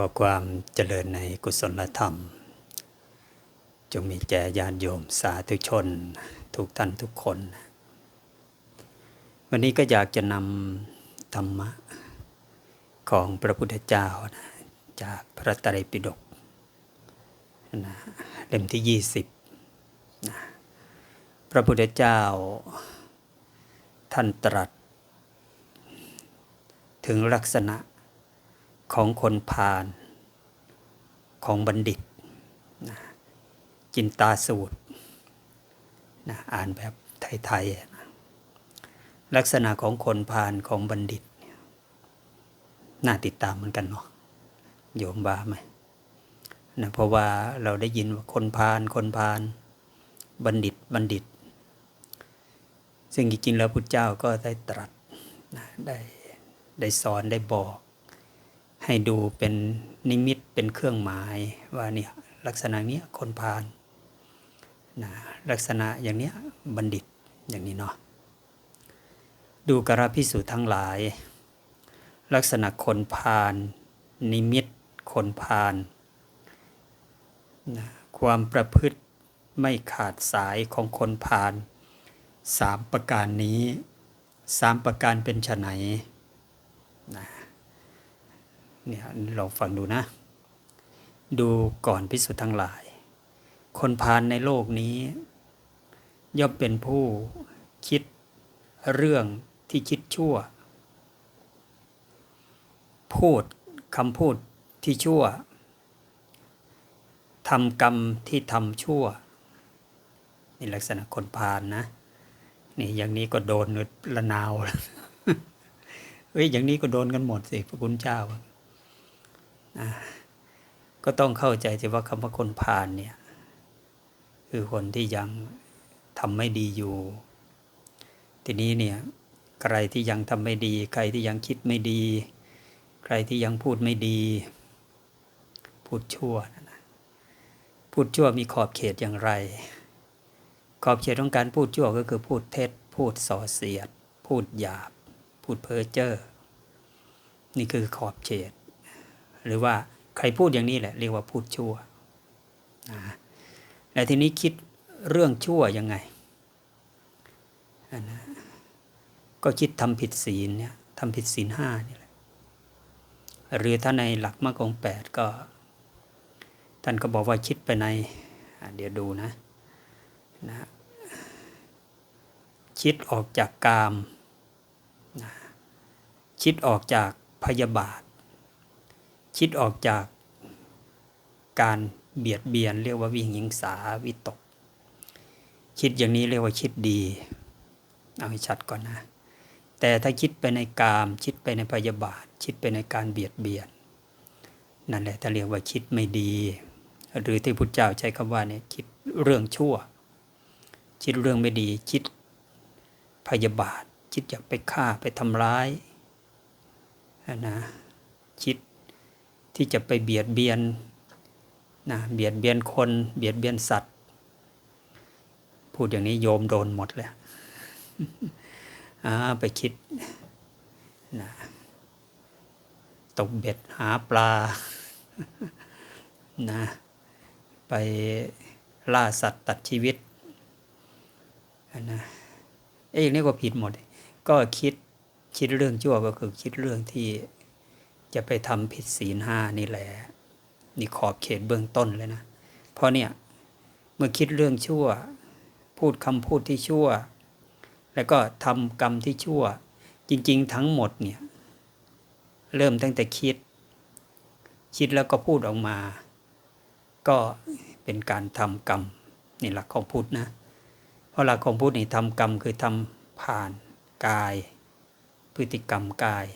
ก็ความเจริญในกุศลธรรม จงมีแก่ญาติโยมสาธุชน ทุกท่านทุกคน วันนี้ก็อยากจะนำธรรมะของพระพุทธเจ้านะจากพระไตรปิฎกนะเล่มที่20นะพระพุทธเจ้าท่านตรัส ถึงลักษณะ ของคนพาลของบัณฑิตนะจินตาสูตรนะอ่านแบบไทยๆนะลักษณะของคนพาลของบัณฑิต น่าติดตามเหมือนกันเนาะโยมบ้าไหมนะเพราะว่าเราได้ยินว่าคนพาลคนพาลบัณฑิตบัณฑิต ซึ่งจริงๆแล้วพุทธเจ้าก็ได้ตรัสนะได้ได้สอนได้บอก ให้ดูเป็นนิมิตเป็นเครื่องหมายว่าเนี่ยลักษณะเนี้ยคนพาลนะลักษณะอย่างเนี้ยบัณฑิตอย่างนี้เนาะดูกระพิสูจน์ทั้งหลาย ลักษณะคนพาลนิมิตคนพาลนะความประพฤติไม่ขาดสายของคนพาลสามประการนี้สามประการเป็นไนนะ เนี่ยลองฟังดูนะ ดูก่อนพิสุทธ์ทั้งหลาย คนพาลในโลกนี้ ย่อมเป็นผู้คิดเรื่องที่คิดชั่ว พูดคำพูดที่ชั่วทำกรรมที่ทำชั่วนี่ลักษณะคนพาลนะนี่อย่างนี้ก็โดนละนาว เฮ้ยอย่างนี้ก็โดนกันหมดสิพระคุณเจ้า ก็ต้องเข้าใจที่ว่าคำว่าคนพาลเนี่ย คือคนที่ยังทำไม่ดีอยู่ ทีนี้เนี่ยใครที่ยังทำไม่ดี ใครที่ยังคิดไม่ดี ใครที่ยังพูดไม่ดี พูดชั่วนะพูดชั่วมีขอบเขตอย่างไร ขอบเขตของการพูดชั่วก็คือพูดเท็จ พูดส่อเสียด พูดหยาบ พูดเพ้อเจ้อนี่คือขอบเขต หรือว่าใครพูดอย่างนี้แหละ เรียกว่าพูดชั่วนะแล้วทีนี้คิดเรื่องชั่วยังไงนะก็คิดทำผิดศีลเนี่ยทำผิดศีลห้านี่แหละหรือถ้าในหลักมรรคองแปดก็ ท่านก็บอกว่าคิดไปในเดี๋ยวดูนะนะคิดออกจากกามนะคิดออกจากพยาบาท คิดออกจากการเบียดเบียน เรียกว่าวิหิงสาวิตก คิดอย่างนี้เรียกว่าคิดดี เอาให้ชัดก่อนนะ แต่ถ้าคิดไปในกาม คิดไปในพยาบาท คิดไปในการเบียดเบียน นั่นแหละถ้าเรียกว่าคิดไม่ดี หรือที่พุทธเจ้าใช้คำว่าเนี่ยคิดเรื่องชั่ว คิดเรื่องไม่ดี คิดพยาบาท คิดอยากไปฆ่าไปทำร้ายนะคิด ที่จะไปเบียดเบียนนะเบียดเบียนคน เบียดเบียนสัตว์ พูดอย่างนี้โยมโดนหมดเลยไปคิดนะตกเบ็ดหาปลานะไปล่าสัตว์ตัดชีวิตนะไอ้อย่างนี้ก็ผิดหมด ก็คิดคิดเรื่องชั่วก็คือคิดเรื่องที่ จะไปทำผิดศีลห้านี่แหละนี่ขอบเขตเบื้องต้นเลยนะ เพราะเนี่ยเมื่อคิดเรื่องชั่ว พูดคำพูดที่ชั่ว แล้วก็ทำกรรมที่ชั่ว จริง ๆ ทั้งหมดเนี่ยเริ่มตั้งแต่คิด คิดแล้วก็พูดออกมา ก็เป็นการทำกรรมนี่หลักของพุทธนะ เพราะหลักของพุทธนี่ทำกรรมคือทำผ่านกาย พฤติกรรมกาย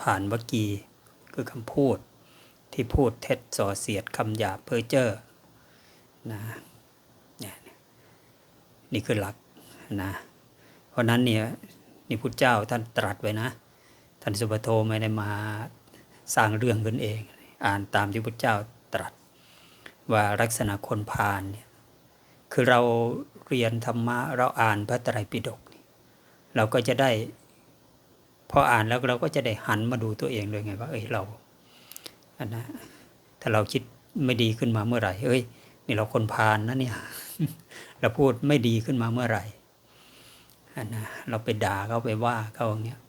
ผ่านวจีคือคำพูดที่พูดเท็จส่อเสียดคำหยาบเพ้อเจ้อนะเนี่ยนี่คือหลักนะเพราะนั้นเนี่ยนี่พุทธเจ้าท่านตรัสไว้นะท่านสุปโทไม่ได้มาสร้างเรื่องขึ้นเอง อ่านตามที่พุทธเจ้าตรัส ว่าลักษณะคนพาลเนี่ยคือเราเรียนธรรมะเราอ่านพระไตรปิฎกเราก็จะได้ พออ่านแล้วเราก็จะได้หันมาดูตัวเองเลยไงว่า เอ้ยเราอันนะถ้าเราคิดไม่ดีขึ้นมาเมื่อไหร่ เอ้ย นี่เราคนพาลนะเนี่ย เราพูดไม่ดีขึ้นมาเมื่อไหร่อันนะเราไปด่าเขาไปว่าเขาอย่างเงี้ย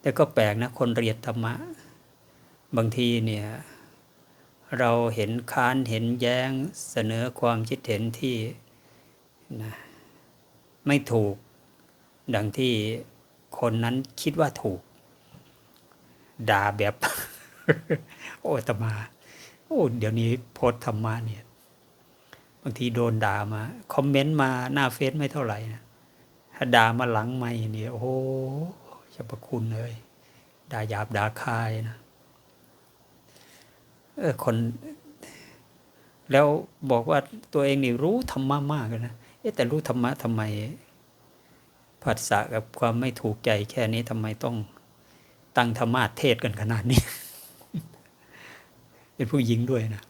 แต่ก็แปลกนะ คนเรียนธรรมะ บางทีเนี่ย เราเห็นค้านเห็นแย้งเสนอความคิดเห็นที่นะไม่ถูกดังที่ คนนั้นคิดว่าถูก ด่าแบบ โอ้ตมา โอ้เดี๋ยวนี้โพสธรรมะเนี่ย บางทีโดนด่ามา คอมเมนต์มาหน้าเฟซไม่เท่าไหร่นะถ้าด่ามาหลังไม่เนี่ยโอ้โหจะประคุณเลยด่าหยาบด่าคายนะเออคน แล้วบอกว่าตัวเองนี่รู้ธรรมะมากเลยนะเอ๊ะแต่รู้ธรรมะทำไม ผัสสะกับความไม่ถูกใจแค่นี้ทำไมต้องตั้งธรรมาเทศกันขนาดนี้ เป็นผู้หญิงด้วยนะ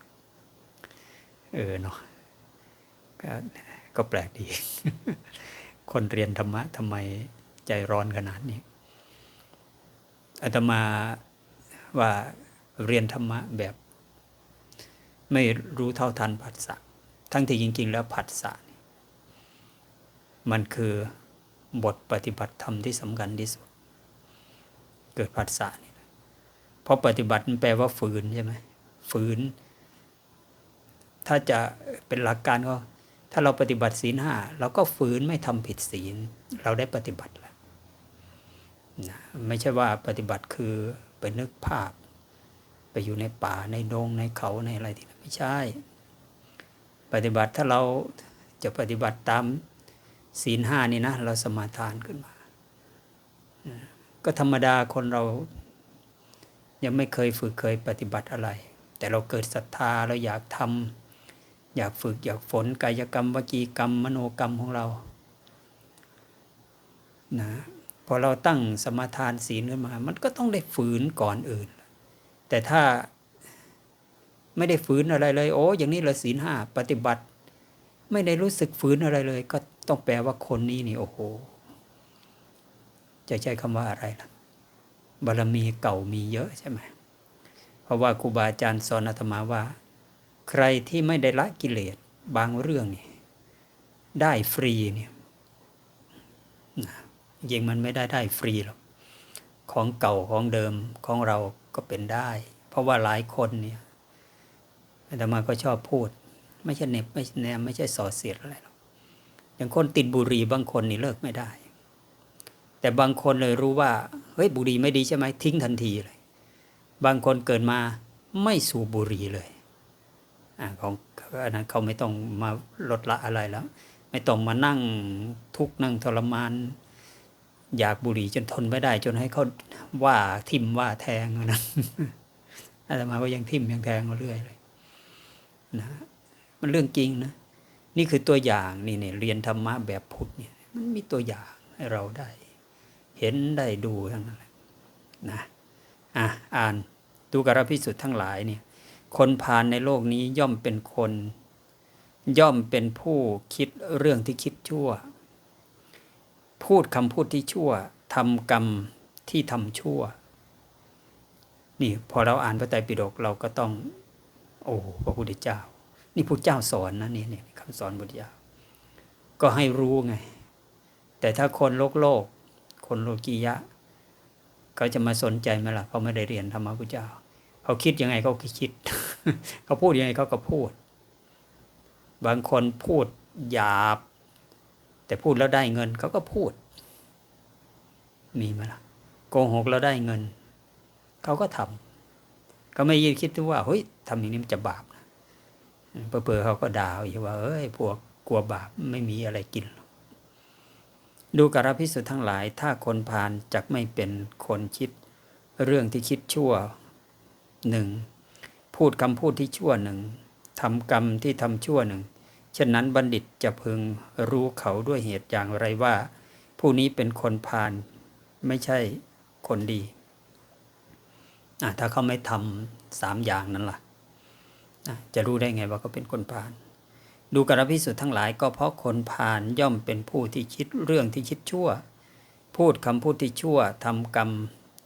เออเนาะก็ก็แปลกดี คนเรียนธรรมะทำไมใจร้อนขนาดนี้อาตมาว่าเรียนธรรมะแบบ ไม่รู้เท่าทันผัสสะทั้งที่จริง ๆ แล้วผัสสะมันคือ บทปฏิบัติธรรมที่สำคัญที่สุด เกิดผัสสะนี่เพราะปฏิบัติมันแปลว่าฝืนใช่ไหมฝืน ถ้าจะเป็นหลักการก็ ถ้าเราปฏิบัติศีลห้าเราก็ฝืนไม่ทำผิดศีล เราได้ปฏิบัติแล้วนะไม่ใช่ว่าปฏิบัติคือไปนึกภาพ ไปอยู่ในป่าในดงในเขาในอะไรที่ไม่ใช่ ปฏิบัติถ้าเราจะปฏิบัติตาม ศีลห้านี่นะเราสมาทานขึ้นมา ก็ธรรมดาคนเรายังไม่เคยฝึกเคยปฏิบัติอะไร แต่เราเกิดศรัทธาเราอยากทำอยากฝึกอยากฝนกายกรรมวจีกรรม มโนกรรมของเรานะพอเราตั้งสมาทานศีลขึ้นมา มันก็ต้องได้ฝืนก่อนอื่น แต่ถ้าไม่ได้ฝืนอะไรเลย โอ้ อย่างนี้เราศีลห้าปฏิบัติ ไม่ได้รู้สึกฝืนอะไรเลย ก็ ต้องแปลว่าคนนี้นี่โอ้โห จะใช้คำว่าอะไรล่ะ บารมีเก่ามีเยอะใช่ไหมเพราะว่าครูบาอาจารย์สอนอาตมาว่า ใครที่ไม่ได้ละกิเลสบางเรื่องนี่ได้ฟรีเนี่ยยิงมันไม่ได้ได้ฟรีหรอกของเก่าของเดิมของเราก็เป็นได้ เพราะว่าหลายคนเนี่ยอาตมาก็ชอบพูด ไม่ใช่เน็บไม่ใช่แนมไม่ใช่ส่อเสียดอะไร อย่างคนติดบุหรี่บางคนนี่เลิกไม่ได้ แต่บางคนเลยรู้ว่าเฮ้ยบุหรี่ไม่ดีใช่ไหมทิ้งทันทีเลย บางคนเกิดมาไม่สูบบุหรี่เลยอ่าของอันนั้นเขาไม่ต้องมาลดละอะไรแล้ว ไม่ต้องมานั่งทุกข์นั่งทรมาน อยากบุหรี่จนทนไม่ได้ จนให้เขาว่าทิมว่าแทงนะอาตมาก็ยังทิมยังแทงมาเรื่อยเลยนะมันเรื่องจริงนะ นี่คือตัวอย่างนี่เนี่ยเรียนธรรมะแบบพุทธเนี่ยมันมีตัวอย่างให้เราได้ เห็นได้ดูทั้งนั้นเลยนะอะอ่านดูกรพิสุทธ์ทั้งหลายเนี่ยคนพาลในโลกนี้ย่อมเป็นคน ย่อมเป็นผู้คิดเรื่องที่คิดชั่ว พูดคำพูดที่ชั่วทำกรรมที่ทำชั่ว นี่พอเราอ่านพระไตรปิฎกเราก็ต้อง โอ้พระพุทธเจ้า นี่พระเจ้าสอนนะนี่นี่คำสอนพุทธเจ้าก็ให้รู้ไง แต่ถ้าคนโลกโลก คนโลกียะเขาจะมาสนใจไหมล่ะเขาไม่ได้เรียนธรรมะพุทธเจ้าเขาคิดยังไงเขาก็คิด เขาพูดยังไงเขาก็พูด บางคนพูดหยาบ แต่พูดแล้วได้เงินเขาก็พูด มีไหมล่ะโกหกแล้วได้เงิน เขาก็ทำเขาไม่ยินคิดว่าเฮ้ยทำอย่างนี้มันจะบาปนะ เปื่อเขาก็ด่าอีกว่า เอ้ยพวกกลัวบาปไม่มีอะไรกิน ดูกรพิสุทธ์ทั้งหลาย ถ้าคนพาลจักไม่เป็นคนคิด เรื่องที่คิดชั่วหนึ่งพูดคำพูดที่ชั่วหนึ่งทำกรรมที่ทำชั่วหนึ่งเช่นนั้นบัณฑิตจะพึงรู้เขาด้วยเหตุอย่างไรว่า ผู้นี้เป็นคนพาลไม่ใช่คนดี ถ้าเขาไม่ทำสามอย่างนั้นล่ะ จะรู้ได้ไงว่าเขาเป็นคนพาลดูกระพิสุทธ์ทั้งหลายก็เพราะคนพาลย่อมเป็นผู้ที่คิดเรื่องที่คิดชั่ว พูดคำพูดที่ชั่วทำกรรม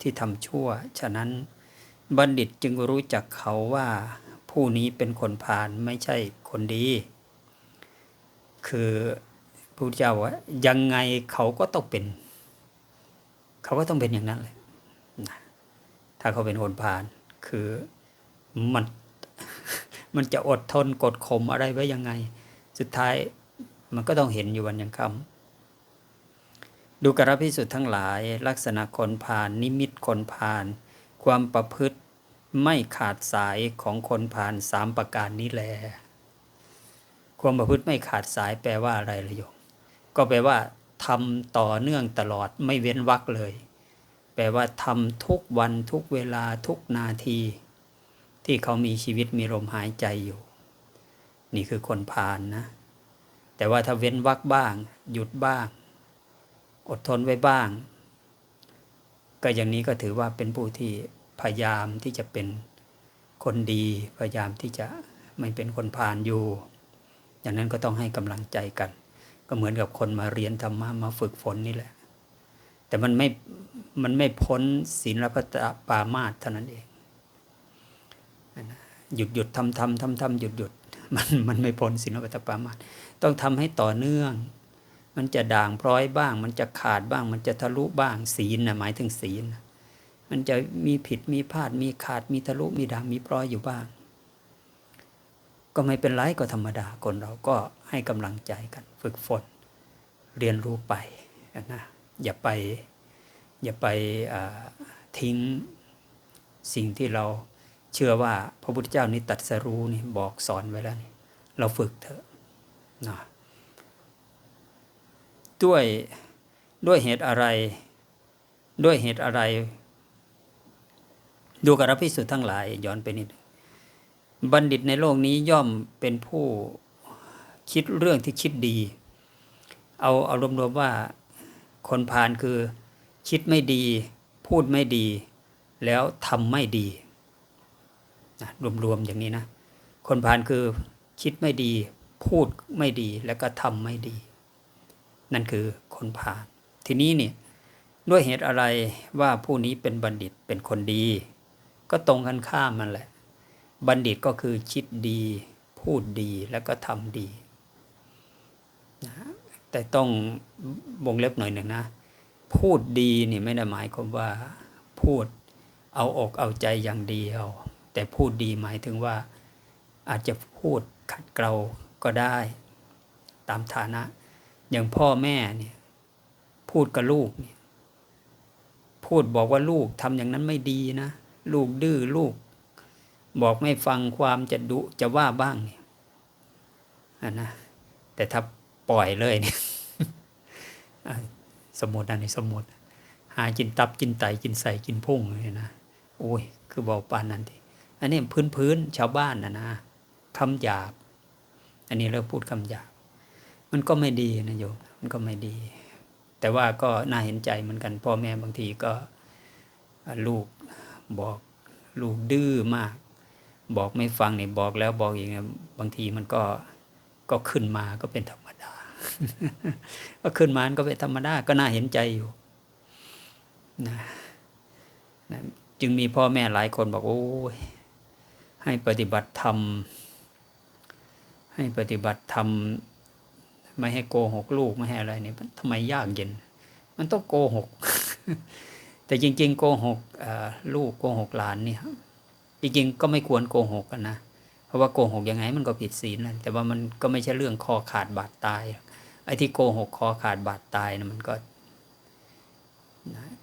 ที่ทำชั่ว ฉะนั้นบัณฑิตจึงรู้จักเขาว่าผู้นี้เป็นคนพาลไม่ใช่คนดี คือพระเจ้าว่ายังไงเขาก็ต้องเป็น เขาก็ต้องเป็นอย่างนั้นเลยถ้าเขาเป็นคนพาลคือมัน มันจะอดทนกดข่มอะไรไว้ยังไง สุดท้ายมันก็ต้องเห็นอยู่วันยังคำดูกระพิสุทธ์ทั้งหลาย ลักษณะคนพาลนิมิตคนพาลความประพฤติไม่ขาดสายของคนพาลสามประการนี้แล ความประพฤติไม่ขาดสายแปลว่าอะไรละโยมก็แปลว่าทำต่อเนื่องตลอดไม่เว้นวรรคเลย แปลว่าทำทุกวันทุกเวลาทุกนาที ที่เขามีชีวิตมีลมหายใจอยู่ นี่คือคนพาลนนะ แต่ว่าถ้าเว้นวรรคบ้าง หยุดบ้าง อดทนไว้บ้าง ก็อย่างนี้ก็ถือว่าเป็นผู้ที่พยายามที่จะเป็นคนดี พยายามที่จะไม่เป็นคนพาลอยู่ อย่างนั้นก็ต้องให้กำลังใจกัน ก็เหมือนกับคนมาเรียนธรรมะมาฝึกฝนนี่แหละ แต่มันไม่ มันไม่พ้นศีลพัตปามาตเท่านั้นเอง หยุดหยุดทำทำทำทำหยุดหยุดมันมันไม่พ้นศีลพัตปามาตต้องทำให้ต่อเนื่อง มันจะด่างพร้อยบ้าง มันจะขาดบ้าง มันจะทะลุบ้างศีลนะหมายถึงศีลมันจะมีผิดมีพลาดมีขาดมีทะลุมีด่างมีพร้อยอยู่บ้าง ก็ไม่เป็นไรก็ธรรมดาคนเราก็ให้กำลังใจกัน ฝึกฝนเรียนรู้ไปนะอย่าไปอย่าไปทิ้งสิ่งที่เรา เชื่อว่าพระพุทธเจ้านี่ตัดสรู้นี่บอกสอนไว้แล้วนี่เราฝึกเถอะนะด้วยด้วยเหตุอะไร ด้วยเหตุอะไร ดูกระพิสุทธ์ทั้งหลาย ย้อนไปนิด บัณฑิตในโลกนี้ย่อมเป็นผู้คิดเรื่องที่คิดดี เอาเอารวมๆว่าคนพาลคือคิดไม่ดี พูดไม่ดี แล้วทำไม่ดี นะรวมๆอย่างนี้นะ คนพาลคือคิดไม่ดีพูดไม่ดีแล้วก็ทำไม่ดี นั่นคือคนพาลทีนี้เนี่ยด้วยเหตุอะไรว่าผู้นี้เป็นบัณฑิตเป็นคนดี ก็ตรงกันข้ามมันแหละ บัณฑิตก็คือคิดดี พูดดีแล้วก็ทำดีนะแต่ต้องวงเล็บหน่อยหนึ่งนะ พูดดีนี่ไม่ได้หมายความว่าพูดเอาอกเอาใจอย่างเดียว แต่พูดดีหมายถึงว่า อาจจะพูดขัดเกลาก็ได้ ตามฐานะ อย่างพ่อแม่เนี่ยพูดกับลูกเนี่ยพูดบอกว่าลูกทำอย่างนั้นไม่ดีนะ ลูกดื้อลูก บอกไม่ฟังความจะดุจะว่าบ้างเนี่ยนะแต่ถ้าปล่อยเลยเนี่ยสมมติอันนี้สมมติหากินตับกินไตกินใส่กินพุ่งเลยนะโอ้ย คือบอกปานนั้นที อันนี้พื้นพื้นชาวบ้านนะนะคำหยาบ อันนี้เราพูดคำหยาบ มันก็ไม่ดีนะโยมมันก็ไม่ดี แต่ว่าก็น่าเห็นใจเหมือนกัน พ่อแม่บางทีก็ลูกบอกลูกดื้อมาก บอกไม่ฟังเนี่ยบอกแล้วบอกอย่างเงี้ยบางทีมันก็ก็ขึ้นมาก็เป็นธรรมดา ก็ขึ้นมาก็เป็นธรรมดาก็น่าเห็นใจอยู่นะนะจึงมีพ่อแม่หลายคนบอกโอ้ย ให้ปฏิบัติธรรม ให้ปฏิบัติธรรม ไม่ให้โกหกลูกไม่ให้อะไรเนี่ยทำไมยากเย็น มันต้องโกหก แต่จริง ๆ โกหกลูกโกหกหลานเนี่ยจริงๆก็ไม่ควรโกหกกันนะเพราะว่าโกหกยังไงมันก็ผิดศีลนะแต่ว่ามันก็ไม่ใช่เรื่องคอขาดบาดตายไอ้ที่โกหกคอขาดบาดตายนะมันก็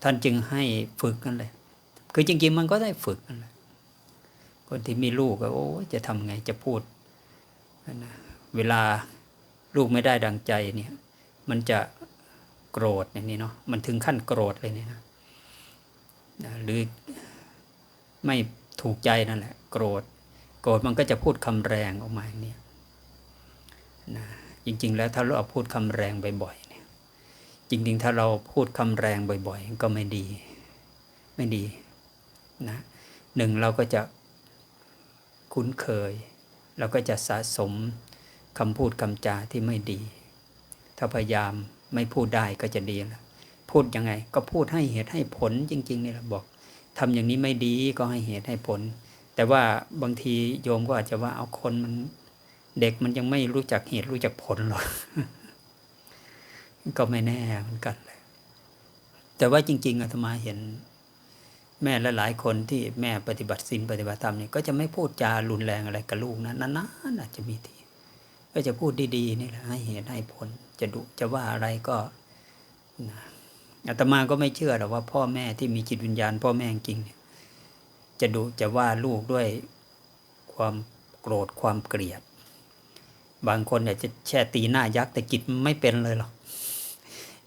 ท่านจึงให้ฝึกกันเลย คือจริง ๆ มันก็ได้ฝึกกันเลย คนที่มีลูกก็โอ้จะทำไงจะพูดนะเวลาลูกไม่ได้ดังใจเนี่ย มันจะโกรธอย่างนี้เนาะมันถึงขั้นโกรธเลยเนี่ยนะหรือไม่ถูกใจนั่นแหละ โกรธ โกรธมันก็จะพูดคำแรงออกมาอย่างนี้นะจริง ๆ แล้วถ้าเราพูดคำแรงบ่อยๆเนี่ย จริง ๆ ถ้าเราพูดคำแรงบ่อย ๆ ก็ไม่ดี ไม่ดีนะหนึ่งเราก็จะ คุ้นเคย เราก็จะสะสมคำพูดคำจาที่ไม่ดี ถ้าพยายามไม่พูดได้ก็จะดีแล้วพูดยังไง ก็พูดให้เหตุให้ผลจริง ๆ นี่แหละบอกทำอย่างนี้ไม่ดีก็ให้เหตุให้ผล แต่ว่าบางทีโยมก็อาจจะว่าเอาคนมันเด็กมันยังไม่รู้จักเหตุรู้จักผลหรอกก็ไม่แน่เหมือนกันเลยแต่ว่าจริง ๆอาตมาเห็น แม่และหลายคนที่แม่ปฏิบัติศีลปฏิบัติธรรมนี่ก็จะไม่พูดจารุนแรงอะไรกับลูกนะนานๆอาจจะมีทีก็จะพูดดีๆนี่แหละให้เหตุให้ผล จะดุจะว่าอะไรก็นะอาตมาก็ไม่เชื่อหรอกว่าพ่อแม่ที่มีจิตวิญญาณ พ่อแม่จริงเนี่ยจะดุจะว่าลูกด้วยความโกรธความเกลียด บางคนอยากจะแช่ตีหน้ายักษ์แต่จิตไม่เป็นเลยหรอก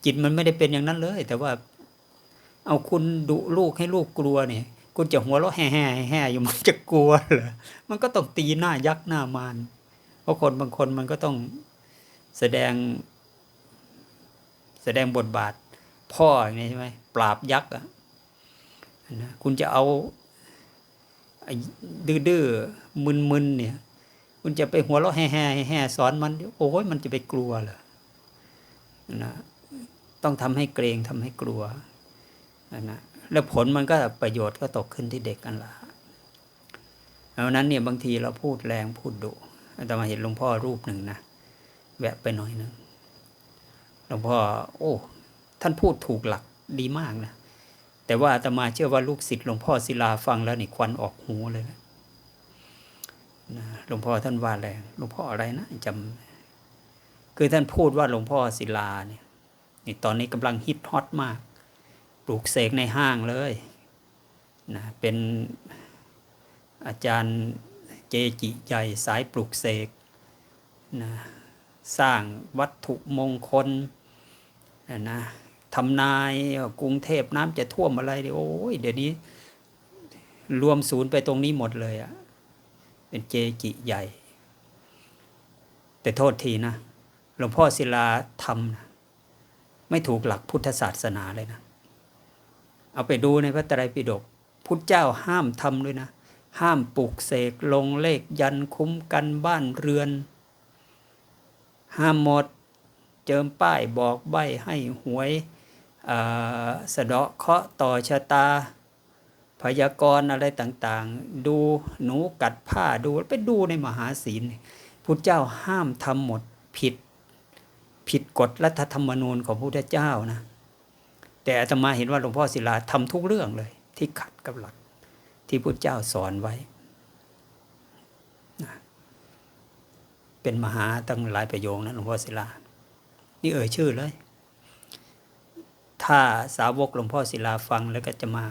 จิตมันไม่ได้เป็นอย่างนั้นเลย แต่ว่า เอาคุณดุลูกให้ลูกกลัวเนี่ย คุณจะหัวเราะแห่แห่แห่อยู่มันจะกลัวเหรอมันก็ต้องตีหน้ายักษ์หน้ามารเพราะคนบางคนมันก็ต้องแสดง แสดงบทบาท พ่ออย่างนี้ใช่ไหมปราบยักษ์อะนะคุณจะเอาดื้อๆมึนๆเนี่ย คุณจะไปหัวเราะแห่แห่แห่สอนมันโอ้ยมันจะไปกลัวเหรอนะต้องทำให้เกรงทำให้กลัว นะแล้วผลมันก็ประโยชน์ก็ตกขึ้นที่เด็กกันละเพราะนั้นเนี่ยบางทีเราพูดแรงพูดดุอาตมาเห็นหลวงพ่อรูปหนึ่งนะแวะไปหน่อยหนึงหลวงพ่อ โอ้ ท่านพูดถูกหลักดีมากนะแต่ว่าอาตมาเชื่อว่าลูกศิษย์หลวงพ่อศิลาฟังแล้วนี่ควันออกหูเลยนะหลวงพ่อท่านว่าแรงหลวงพ่ออะไรนะจำคือท่านพูดว่าหลวงพ่อศิลาเนี่ยนี่ตอนนี้กำลังฮิตฮอตมาก ปลูกเสกในห้างเลยนะเป็นอาจารย์เจจิใหญ่สายปลูกเสกนะสร้างวัตถุมงคลนะนะทำนายกรุงเทพน้ำจะท่วมอะไรโอ้ยเดี๋ยวนี้รวมศูนย์ไปตรงนี้หมดเลยอะเป็นเจจิใหญ่ แต่โทษทีนะ หลวงพ่อศิลาทำนะไม่ถูกหลักพุทธศาสนาเลยนะ เอาไปดูในพระไตรปิฎกพุทธเจ้าห้ามทำด้วยนะ ห้ามปลูกเสกลงเลขยันคุ้มกันบ้านเรือน ห้ามหมดเจิมป้ายบอกใบให้หวยสะเดาะเคาะต่อชะตา พยากรณ์อะไรต่างๆ ดูหนูกัดผ้าดูไปดูในมหาศีลพุทธเจ้าห้ามทำหมดผิด ผิดกฎรัฐธรรมนูญของพระพุทธเจ้านะ แต่อาตมาเห็นว่าหลวงพ่อศิลาทำทุกเรื่องเลย ที่ขัดกับหลักที่พุทธเจ้าสอนไว้ เป็นมหาตั้งหลายประโยคนะหลวงพ่อศิลา นี่เอ่ยชื่อเลย ถ้าสาวกหลวงพ่อศิลาฟังแล้วก็จะมา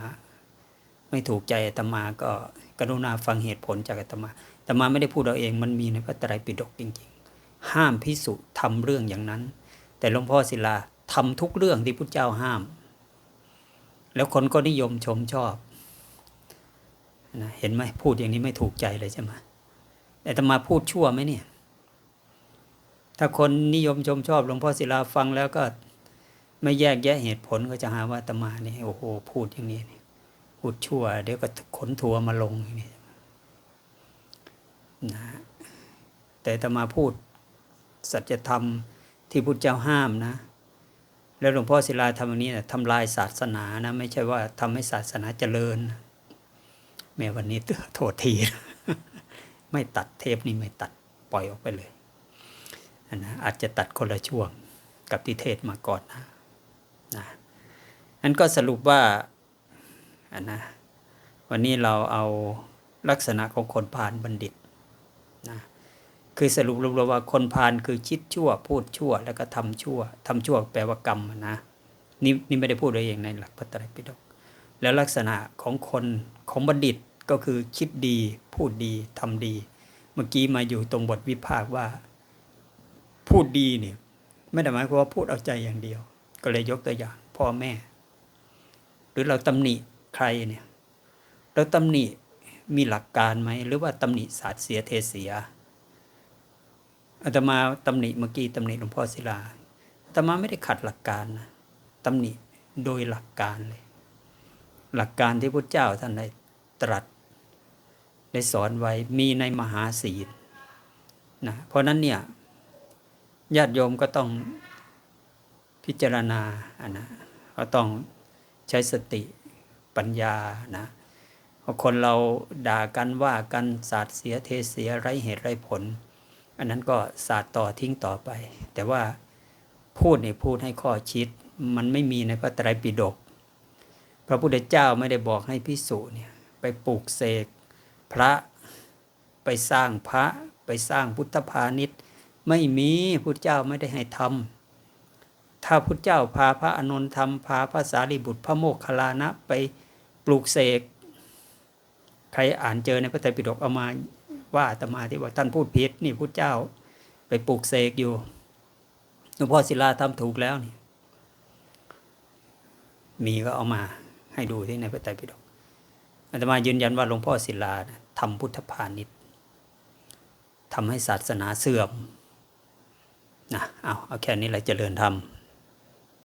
ไม่ถูกใจอาตมาก็กรุณาฟังเหตุผลจากอาตมาอาตมาไม่ได้พูดเอาเองมันมีในพระไตรปิฎกจริง ๆ ห้ามพิสุทำเรื่องอย่างนั้น แต่หลวงพ่อศิลาทำทุกเรื่องที่พุทธเจ้าห้าม แล้วคนก็นิยมชมชอบนะเห็นไหมพูดอย่างนี้ไม่ถูกใจเลยใช่ไหมแต่ตมาพูดชั่วไหมเนี่ย ถ้าคนนิยมชมชอบหลวงพ่อศิลาฟังแล้วก็ไม่แยกแยะเหตุผลก็จะหาว่าตมาเนี่ยโอ้โหพูดอย่างนี้นพูดชั่ว เดี๋ยวก็ขนทัวมาลงอย่างนี้นะแต่ตมาพูดสัจธรรมที่พุทธเจ้าห้ามนะ แล้วหลวงพ่อศิลาทำอันนี้นะทำลายศาสนานะ ไม่ใช่ว่าทำให้ศาสนาเจริญแม้วันนี้โทษที ไม่ตัดเทปนี้ไม่ตัดปล่อยออกไปเลยนะอาจจะตัดคนละช่วงกับที่เทศมาก่อนนะนะนั้นก็สรุปว่าอันนะวันนี้เราเอาลักษณะของคนพาลบัณฑิต คือสรุปรวมๆว่าคนพาลคือคิดชั่ว พูดชั่ว แล้วก็ทำชั่วทำชั่วแปลว่ากรรมนะนี่นี่ไม่ได้พูดเองในหลักพระไตรปิฎกแล้วลักษณะของคนของบัณฑิตก็คือคิดดีพูดดีทำดี เมื่อกี้มาอยู่ตรงบทวิพากษ์ว่า พูดดีเนี่ยไม่ได้หมายความว่าพูดเอาใจอย่างเดียว ก็เลยยกตัวอย่าง พ่อแม่ หรือเราตำหนิใครเนี่ยเราตำหนิมีหลักการไหมหรือว่าตำหนิศาสตร์เสียเทเสีย อาตมาตำหนิเมื่อกี้ตำหนิหลวงพ่อศิลาอาตมาไม่ได้ขัดหลักการนะตำหนิโดยหลักการเลย หลักการที่พระเจ้าท่านได้ตรัส ได้สอนไว้มีในมหาศีลนะเพราะนั้นเนี่ยญาติโยมก็ต้องพิจารณาอันนะก็ต้องใช้สติปัญญานะคนเราด่ากันว่ากันสาดเสียเทเสียไรเหตุไรผล อันนั้นก็สาดต่อทิ้งต่อไป แต่ว่าพูดเนี่ยพูดให้ข้อคิด มันไม่มีในพระไตรปิฎกพระพุทธเจ้าไม่ได้บอกให้พิสูจเนี่ยไปปลูกเสกพระไปสร้างพระไปสร้างพุทธพาณิชย์ ไม่มีพุทธเจ้าไม่ได้ให้ทำถ้าพุทธเจ้าพาพระอานนท์ทำพาพระสารีบุตรพระโมคคัลลานะไปปลูกเสกใครอ่านเจอในพระไตรปิฎกเอามา ว่าอาตมาที่ว่าท่านพูดผิดนี่พุทธเจ้า ไปปลูกเสกอยู่หลวงพ่อศิลาทำถูกแล้วนี่ มีก็เอามาให้ดูที่ในพระไตรปิฎกอาตมายืนยันว่าหลวงพ่อศิลานะทำพุทธพาณิชย์ทำให้ศาสนาเสื่อมนะเอาเอาแค่นี้แหละเจริญธรรม